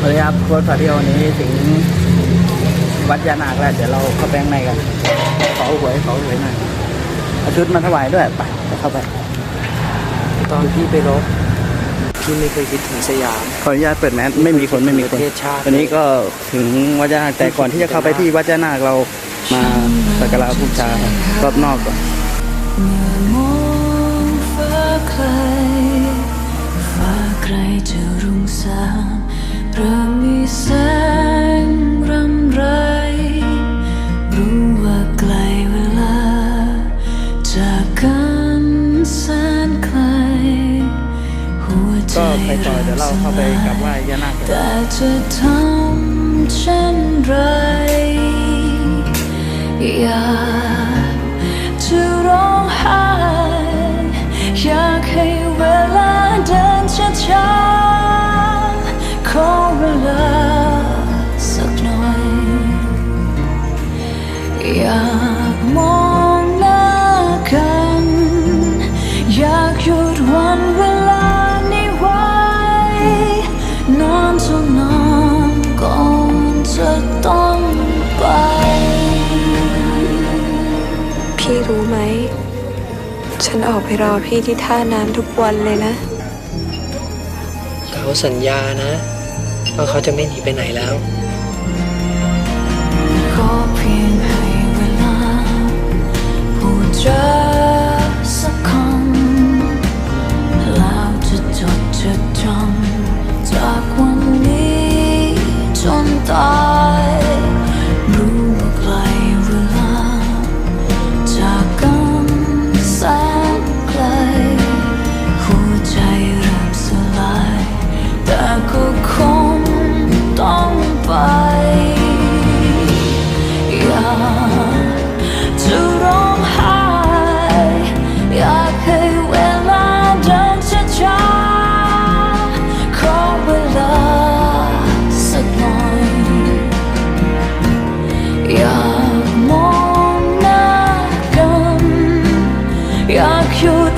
สวัสดีครับโค้ชพาเที่ยววันนี้ถึงวัดยานาคแล้วเดี๋ยวเราเข้าไปข้างในกัน ขอหวยขอหวยหน่อยเอาชุดมาถวายด้วยไปเดี๋ยวเข้าไป ตอนพี่ไปรบพี่ไม่เคยคิดถึงสยาม ขออนุญาตเปิดแมสไม่มีคนไม่มีคนประเทศชาติวันนี้ก็ถึงวัดยานาคแต่ก่อนที่จะเข้าไปที่วัดยานาคเรามาสักการะบูชารอบนอกก่อน ฟ้าไกลจะรุ่งสางเริ่มมีแสงรำไร รู้ว่าไกลเวลา จากกันแสนไกลหัวใจก็ไปต่อเดี๋ยวเราเข้าไปกราบไหว้ยานาคกันแต่จะทำเช่นไร อยากานเท่านานก่อนจะต้องไป พี่รู้ไหม ฉันออกไปรอพี่ที่ท่าน้ำทุกวันเลยนะ เขาสัญญานะ ว่าเขาจะไม่หนีไปไหนแล้ว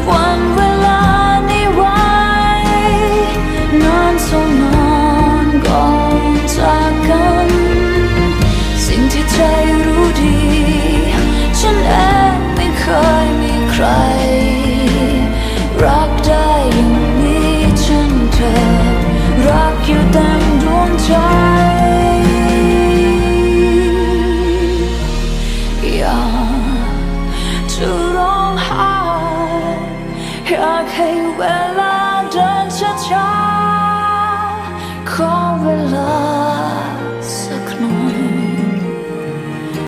หยุ เวล